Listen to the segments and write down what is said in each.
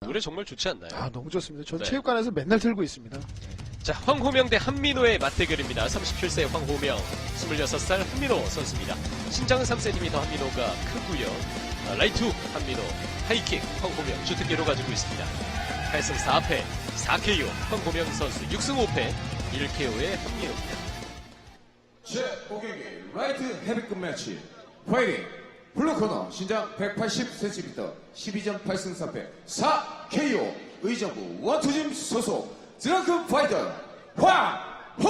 노래 정말 좋지 않나요? 아 너무 좋습니다. 전 네. 체육관에서 맨날 틀고 있습니다. 자, 황호명 대 한민호의 맞대결입니다. 37세 황호명, 26살 한민호 선수입니다. 신장은 3cm 한민호가 크고요. 아, 라이트 훅 한민호, 하이킥 황호명 주특기로 가지고 있습니다. 8승 4패, 4KO 황호명 선수, 6승 5패, 1KO의 한민호입니다. 제5경기 라이트 헤비급 매치 파이팅 블루코너 신장 180cm 12전 8승 3패 4KO 의정부 원투짐 소속 드렁큰 파이터 황호명!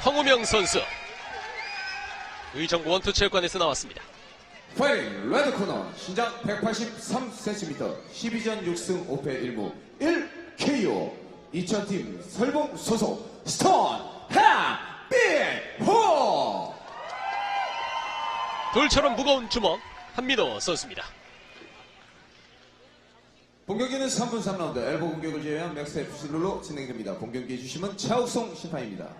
황호명 선수, 의정부 원투체육관에서 나왔습니다. 파이팅 레드코너 신장 183cm 12전 6승 5패 1무 1KO 2000팀 설봉 소속 스톤 한빈호 돌처럼 무거운 주먹, 한민호 선수입니다. 본경기는 3분 3라운드 엘보 공격을 제외한 맥스테프 룰로 진행됩니다. 본경기 해 주심은 차욱성 심판입니다.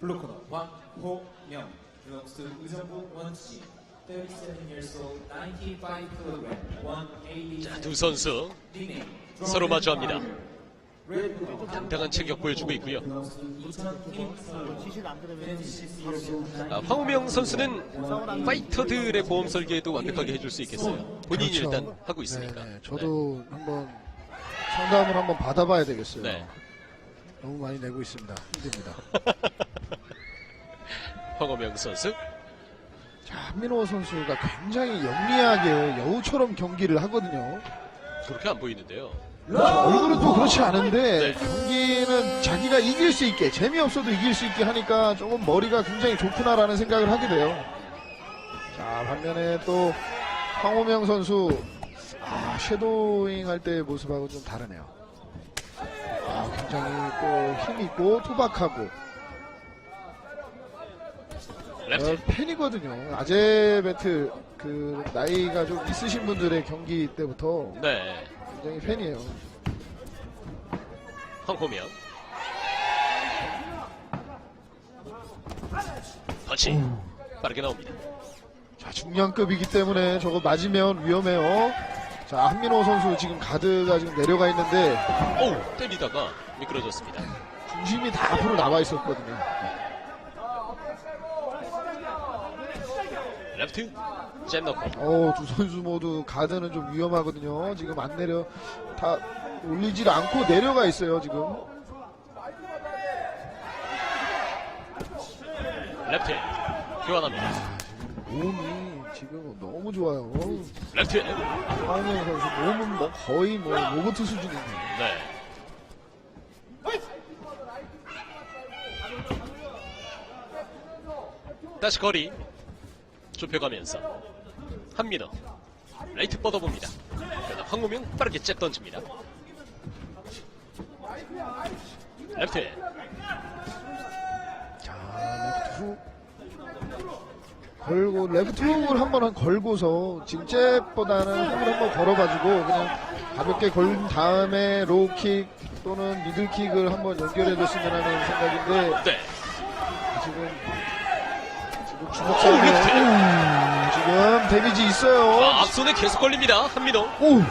블루코너 황호명 to 의정부 원시 37 years old, 95 kg, 180 자, 두 선수. 서로 마주합니다. 당당한 체격 보여주고 있고요. belongs to 이천 김서로 26 years old, 아, 황우명 선수는 파이터들의 보험 설계도 완벽하게 해줄 수 있겠어요. 본인이 그렇죠. 일단 하고 있으니까. 네, 네. 저도 한번 상담을 한번 받아봐야 되겠어요. 네. 너무 많이 내고 있습니다. 힘듭니다. 황우명 선수. 자, 한민호 선수가 굉장히 영리하게 여우처럼 경기를 하거든요. 그렇게 안 보이는데요. 얼굴은 또 그렇지 않은데 네. 경기는 자기가 이길 수 있게 재미없어도 이길 수 있게 하니까 조금 머리가 굉장히 좋구나라는 생각을 하게 돼요. 자 반면에 또 황호명 선수 아 섀도잉 할 때의 모습하고 좀 다르네요. 아 굉장히 또 힘 있고 투박하고. 어, 팬이거든요. 아제베트 그 나이가 좀 있으신 분들의 경기 때부터 네. 굉장히 팬이에요. 황호명. 터치. 빠르게 나옵니다. 자, 중량급이기 때문에 저거 맞으면 위험해요. 자, 한민호 선수 지금 가드가 지금 내려가 있는데 어우, 때리다가 미끄러졌습니다. 중심이 다 앞으로 나와 있었거든요. 랩트. 잼 넣고. 어, 두 선수 모두 가드는 좀 위험하거든요. 지금 안 내려, 다 올리질 않고 내려가 있어요, 지금. 랩트. 교환합니다. 몸이 지금 너무 좋아요. 랩트. 황영 선수 몸은 뭐 거의 뭐 로봇 수준이네요. 네. 다시 거리 좁혀가면서 한민호 라이트 뻗어봅니다. 그러나 황무명 빠르게 잽 던집니다. 레프트 자, 레프트 훅. 걸고, 레프트 훅을 한번 한 걸고서, 지금 잽보다는 훅을 한번 걸어가지고, 그냥 가볍게 걸린 다음에 로우킥 또는 미들킥을 한번 연결해줬으면 하는 생각인데, 네. 지금, 지금 오, 주먹 싸움에, 지금 데미지 있어요. 아, 앞손에 계속 걸립니다. 한민호 오,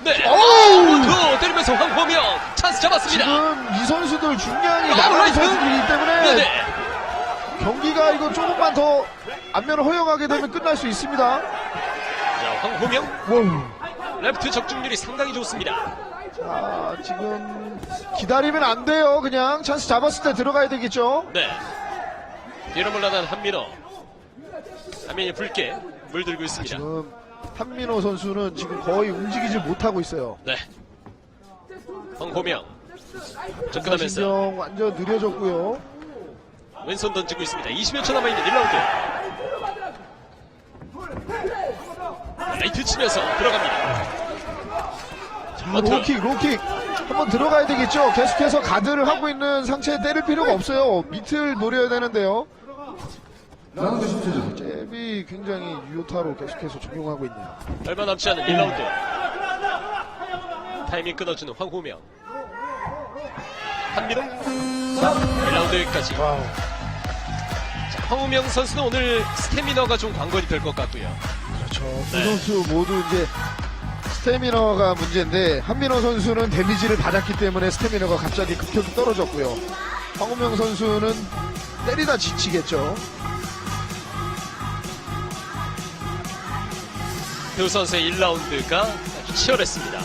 네. 오우! 아, 때리면서 황무명 찬스 잡았습니다. 지금 이 선수들 중량이 아, 나가는 라이트. 선수들이기 때문에, 네네. 경기가 이거 조금만 더 안면을 허용하게 되면 끝날 수 있습니다. 자, 황무명 와우. 레프트 적중률이 상당히 좋습니다. 자, 지금 기다리면 안 돼요. 그냥 찬스 잡았을 때 들어가야 되겠죠. 네. 뒤로 물러난 한민호. 한민이 붉게 물들고 있습니다. 지금 한민호 선수는 지금 거의 움직이지 못하고 있어요. 네. 황호명. 접근하면서 신경 완전 느려졌고요. 왼손 던지고 있습니다. 20여 초 남아있는 1라운드. 라이트 치면서 들어갑니다. 자, 어트. 로킥, 로킥. 한번 들어가야 되겠죠. 계속해서 가드를 하고 있는 상체에 때릴 필요가 없어요. 밑을 노려야 되는데요. 라운드 10초 잽이 굉장히 유효타로 계속해서 적용하고 있네요. 얼마 남지 않은 1라운드. 타이밍 끊어주는 황호명. 한민호. 1라운드 여기까지. 와우. 자, 황우명 선수는 오늘 스태미너가 좀 관건이 될 것 같고요. 그렇죠. 두 네. 선수 모두 이제 스태미너가 문제인데 한민호 선수는 데미지를 받았기 때문에 스태미너가 갑자기 급격히 떨어졌고요. 황우명 선수는 때리다 지치겠죠. 두 선수의 1라운드가 아주 치열했습니다.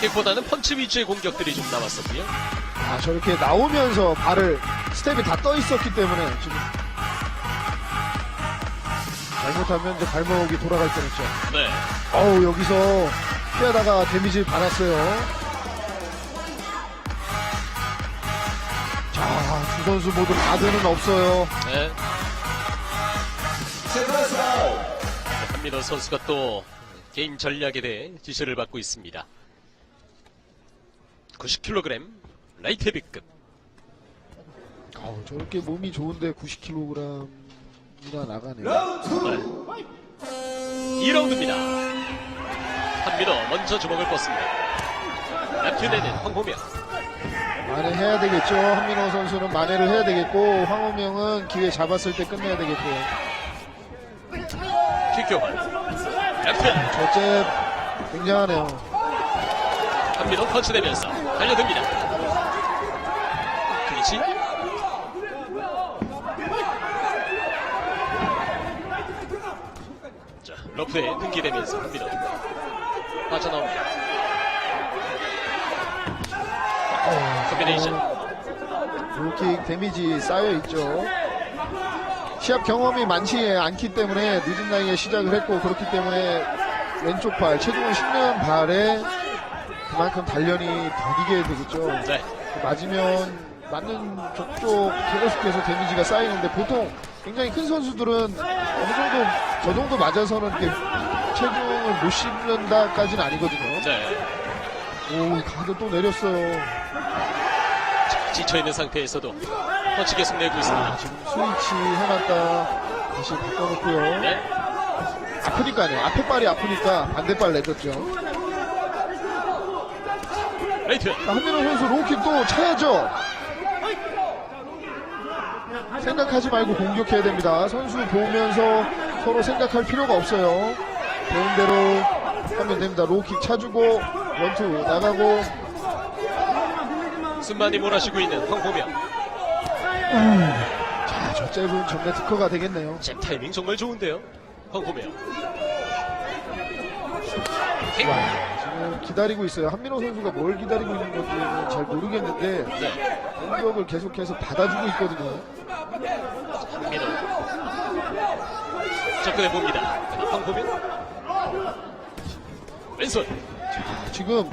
킥보다는 펀치 위주의 공격들이 좀 나왔었고요. 아 저렇게 나오면서 발을 스텝이 다 떠 있었기 때문에 지금 잘못하면 이제 발목이 돌아갈 뻔했죠. 네. 어우 여기서 피하다가 데미지 받았어요. 자, 두 선수 모두 가드는 없어요. 네. 한민호 선수가 또 게임 전략에 대해 지시를 받고 있습니다. 90kg 라이트 헤비급. 어우, 저렇게 몸이 좋은데 90kg이나 나가네요. 2. 2라운드입니다. 한민호 먼저 주먹을 뻗습니다. 랩튜내는 황호명. 만회해야 되겠죠. 한민호 선수는 만회를 해야 되겠고, 황호명은 기회 잡았을 때 끝내야 되겠고요. 킥교환. 랩튜. 저째 굉장하네요. 한민호 펀치 되면서 달려듭니다. 클리치. 자, 러프에 등기되면서 한민호 빠져나옵니다. 콤비네이션. 롤킥 데미지 쌓여있죠. 시합 경험이 많지 않기 때문에 늦은 나이에 시작을 했고, 그렇기 때문에 왼쪽 발, 체중을 싣는 발에 그만큼 단련이 더디게 되겠죠. 네. 맞으면 맞는 저쪽 계속해서 데미지가 쌓이는데 보통 굉장히 큰 선수들은 어느 정도 저 정도 맞아서는 이렇게 체중을 못 씹는다까지는 아니거든요. 네. 오 가드 또 내렸어요. 지쳐 있는 상태에서도 계속 내고 있습니다. 지금 스위치 해놨다 다시 바꿔놓고요. 네. 아프니까요. 앞에 발이 아프니까 반대 발 내줬죠. 라이트. 자, 한민호 선수 로우킥 또 차야죠. 생각하지 말고 공격해야 됩니다. 선수 보면서 서로 생각할 필요가 없어요. 배운 대로 하면 됩니다. 로우킥 차주고 원투 나가고 숨많이 몰아쉬고 있는 황호명. 자, 저 잽은 전매 특허가 되겠네요. 잽 타이밍 정말 좋은데요. 황호명. 킥. 지금 기다리고 있어요. 한민호 선수가 뭘 기다리고 있는 건지는 잘 모르겠는데 네. 공격을 계속해서 받아주고 있거든요. 한민호. 접근해 봅니다. 황호명. 왼손. 지금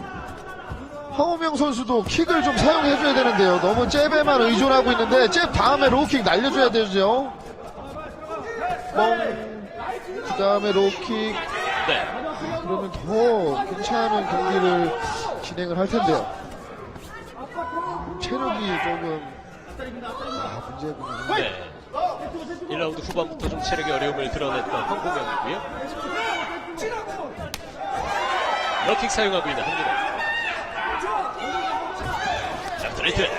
황호명 선수도 킥을 좀 사용해줘야 되는데요. 너무 잽에만 의존하고 있는데 잽 다음에 로우킥 날려줘야 되죠. 뻥. 그 다음에 로우킥. 네. 그러면 더 괜찮은 경기를 진행을 할 텐데요. 체력이 조금 아, 문제군요. 네. 1라운드 후반부터 좀 체력의 어려움을 드러냈던 황호명이고요. 럭킥 사용하고 있는. 자, 스트레이트.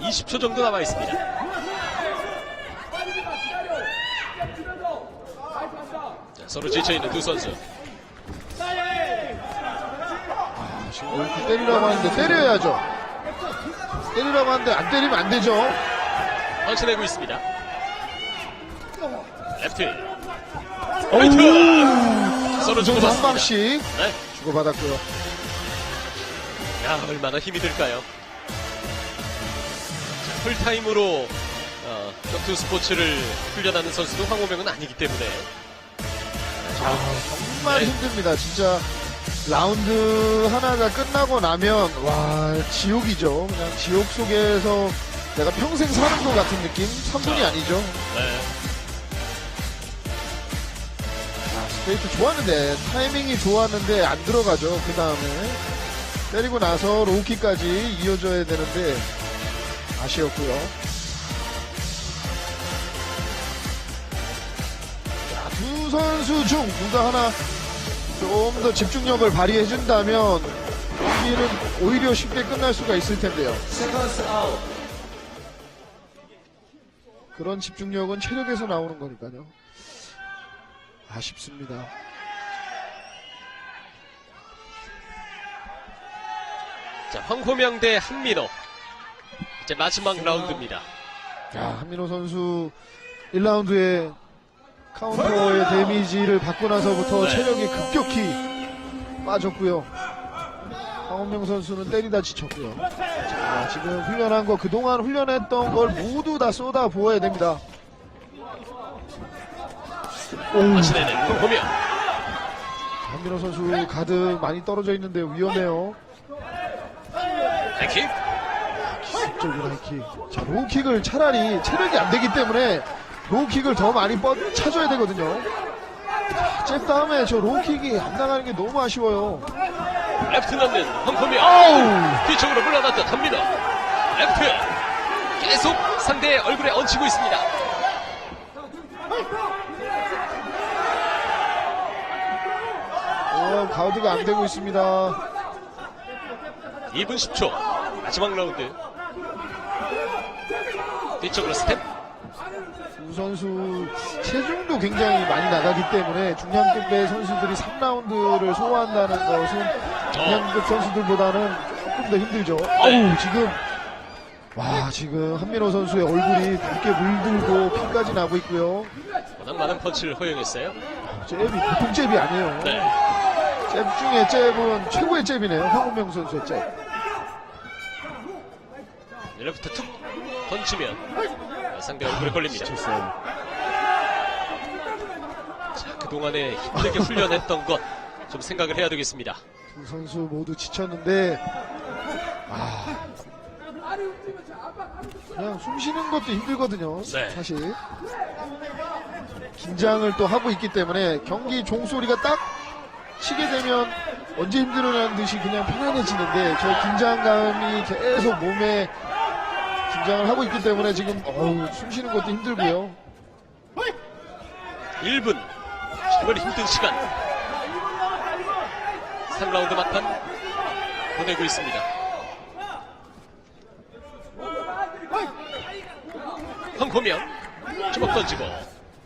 20초 정도 남아 있습니다. 자, 서로 지쳐있는 두 선수. 이렇게 때리라고 하는데 때려야죠. 때리라고 하는데 안 때리면 안 되죠. 펀치 내고 있습니다. 레프트. 라이트. 서로 그 정도 한 주고받습니다. 방씩 네. 주고받았고요. 야, 얼마나 힘이 들까요? 자, 풀타임으로 어, 격투 스포츠를 훈련하는 선수도 황호명은 아니기 때문에 정말 네. 힘듭니다. 진짜 라운드 하나가 끝나고 나면 와 지옥이죠. 그냥 지옥 속에서 내가 평생 사는 것 같은 느낌? 3분이 아니죠. 네. 아, 스트레이트 좋았는데 타이밍이 좋았는데 안 들어가죠. 그 다음에 때리고 나서 로우킥까지 이어져야 되는데 아쉬웠고요. 자, 두 선수 중 누가 하나 좀 더 집중력을 발휘해 준다면 경기는 오히려 쉽게 끝날 수가 있을 텐데요. 그런 집중력은 체력에서 나오는 거니까요. 아쉽습니다. 자, 황호명 대 한민호. 이제 마지막 라운드입니다. 야, 한민호 선수 1라운드에 카운터의 데미지를 받고 나서부터 네. 체력이 급격히 빠졌고요. 황원명 선수는 때리다 지쳤고요. 자, 지금 훈련한 거 그동안 훈련했던 걸 모두 다 쏟아 부어야 됩니다. 오, 다시 내는 황호명. 한민호 선수 가드 많이 떨어져 있는데 위험해요. 기술적인 하이킥. 자, 로우킥을 차라리 체력이 안 되기 때문에 로우킥을 더 많이 뻗, 차줘야 되거든요. 자, 잽 다음에 저 로우킥이 안 나가는 게 너무 아쉬워요. 레프트 넣는 황호명. 아우! 뒤쪽으로 물러났던 한민호. 레프트. 계속 상대의 얼굴에 얹히고 있습니다. 어, 가우드가 안 되고 있습니다. 2분 10초. 마지막 라운드. 뒤쪽으로 스텝. 두 선수 체중도 굉장히 많이 나가기 때문에 중량급의 선수들이 3라운드를 소화한다는 것은 중량급 선수들보다는 조금 더 힘들죠. 어우, 지금 와, 지금 한민호 선수의 얼굴이 붉게 물들고 피까지 나고 있고요. 워낙 많은 펀치를 허용했어요. 잽이 보통 잽이 아니에요. 네. 잽 중에 잽은 최고의 잽이네요. 황우명 선수의 잽. 레프트 툭 던지면 상대 얼굴에 걸립니다. 자, 그동안에 힘들게 훈련했던 것 좀 생각을 해야 되겠습니다. 두 선수 모두 지쳤는데 아 그냥 숨 쉬는 것도 힘들거든요. 네. 사실 긴장을 또 하고 있기 때문에 경기 종소리가 딱 치게 되면 언제 힘들어라는 듯이 그냥 편안해지는데 저 긴장감이 계속 몸에 긴장을 하고 있기 때문에 지금 어우, 숨 쉬는 것도 힘들고요. 1분. 정말 힘든 시간. 3라운드 막판 보내고 있습니다. 황호명 주먹 던지고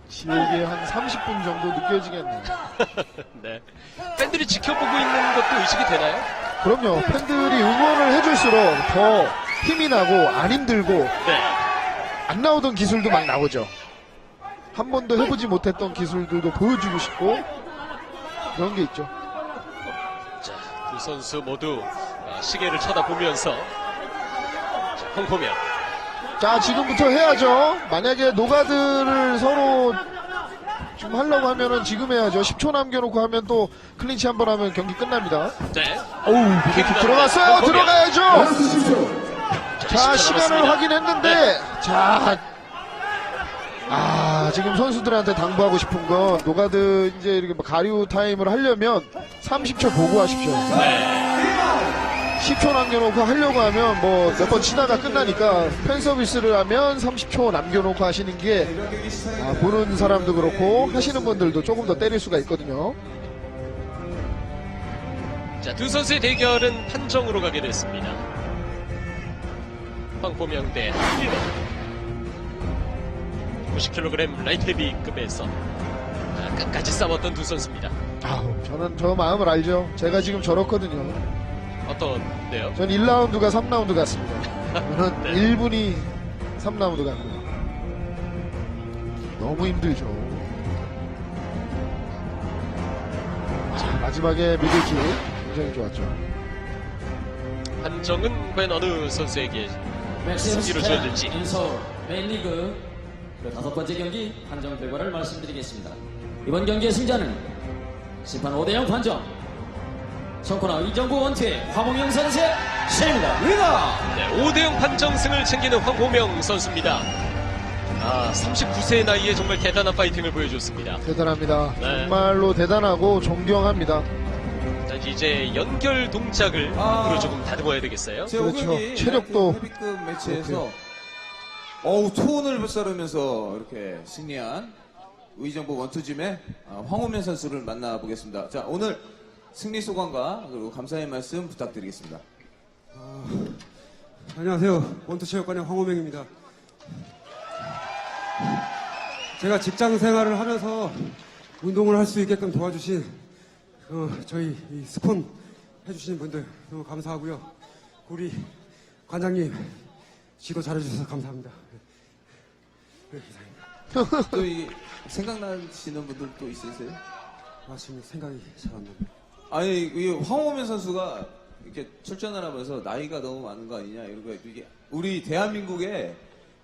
지옥에 한 30분 정도 느껴지겠네요. 네. 팬들이 지켜보고 있는 것도 의식이 되나요? 그럼요. 팬들이 응원을 해줄수록 더 힘이 나고 안 힘들고 네. 안 나오던 기술도 막 나오죠. 한 번도 해보지 못했던 기술들도 보여주고 싶고 그런 게 있죠. 자, 두 선수 모두 아, 시계를 쳐다보면서 자, 황호명 자 지금부터 해야죠. 만약에 노가드를 서로 좀 하려고 하면은 지금 해야죠. 10초 남겨놓고 하면 또 클린치 한 번 하면 경기 끝납니다. 네. 어우 빅킥 들어갔어요. 들어가야죠. 자 10초 시간을. 확인했는데 자. 아 지금 선수들한테 당부하고 싶은 건 노가드 이제 이렇게 뭐 가류 타임을 하려면 30초 보고 하십시오. 네. 10초 남겨놓고 하려고 하면 뭐 몇 번 치다가 끝나니까 팬 서비스를 하면 30초 남겨놓고 하시는 게 아, 보는 사람도 그렇고 하시는 분들도 조금 더 때릴 수가 있거든요. 자, 두 선수의 대결은 판정으로 가게 됐습니다. 황보명 대 한민호. 90kg 라이트 헤비급에서 아, 끝까지 싸웠던 두 선수입니다. 아우, 저는 저 마음을 알죠. 제가 지금 저렇거든요. 어떤데요? 전 1라운드가 3라운드 같습니다. 저는 네. 1분이 3라운드 같고요. 너무 힘들죠. 자, 마지막에 미들킥 굉장히 좋았죠. 판정은 과연 어느 선수에게 스텝 지어질지. 인서울 메인리그 그 다섯 번째 경기 판정 결과를 말씀드리겠습니다. 이번 경기의 승자는 심판 5대0 판정 청코나 이정부 원투의 화몽영 선수의 승입니다. 위너! 네, 5대0 판정승을 챙기는 황보명 선수입니다. 아, 39세의 나이에 정말 대단한 파이팅을 보여줬습니다. 대단합니다. 네. 정말로 대단하고 존경합니다. 자, 이제 연결 동작을 아. 앞으로 조금 다듬어야 되겠어요. 제 그렇죠. 체력도 헤비급 매치에서 어우 톤을 불사르면서 이렇게 승리한 의정부 원투짐의 어, 황호면 선수를 만나보겠습니다. 자 오늘 승리 소감과 그리고 감사의 말씀 부탁드리겠습니다. 안녕하세요. 원투체육관의 황호명입니다. 제가 직장 생활을 하면서 운동을 할 수 있게끔 도와주신 그 저희 이 스폰 해주시는 분들 너무 감사하고요. 우리 관장님 지도 잘해주셔서 감사합니다. 네. 또 이 생각나시는 분들 또 있으세요? 아, 지금 생각이 잘 안 납니다. 아니 이 황호민 선수가 이렇게 출전을 하면서 나이가 너무 많은 거 아니냐 이런 거 이게 우리 대한민국의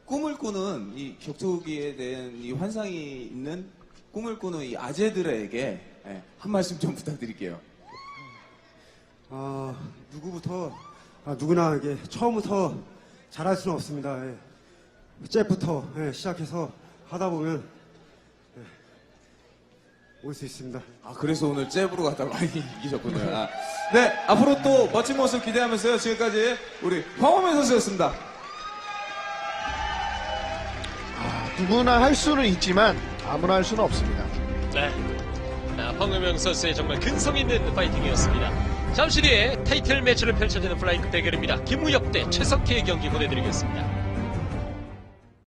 꿈을 꾸는 이 격투기에 대한 이 환상이 있는 꿈을 꾸는 이 아재들에게 예, 한 말씀 좀 부탁드릴게요. 아, 누구부터, 아, 누구나 이게 처음부터 잘할 수는 없습니다. 예. 잽부터 예, 시작해서 하다 보면 예, 올 수 있습니다. 아 그래서 오늘 잽으로 갔다 많이 이기셨군요. 아, 네 앞으로 또 멋진 모습 기대하면서요. 지금까지 우리 황호민 선수였습니다. 누구나 할 수는 있지만 아무나 할 수는 없습니다. 네. 아, 황우명 선수의 정말 근성 있는 파이팅이었습니다. 잠시 뒤에 타이틀 매치를 펼쳐지는 플라잉크 대결입니다. 김우혁 대 최석희의 경기 보내드리겠습니다.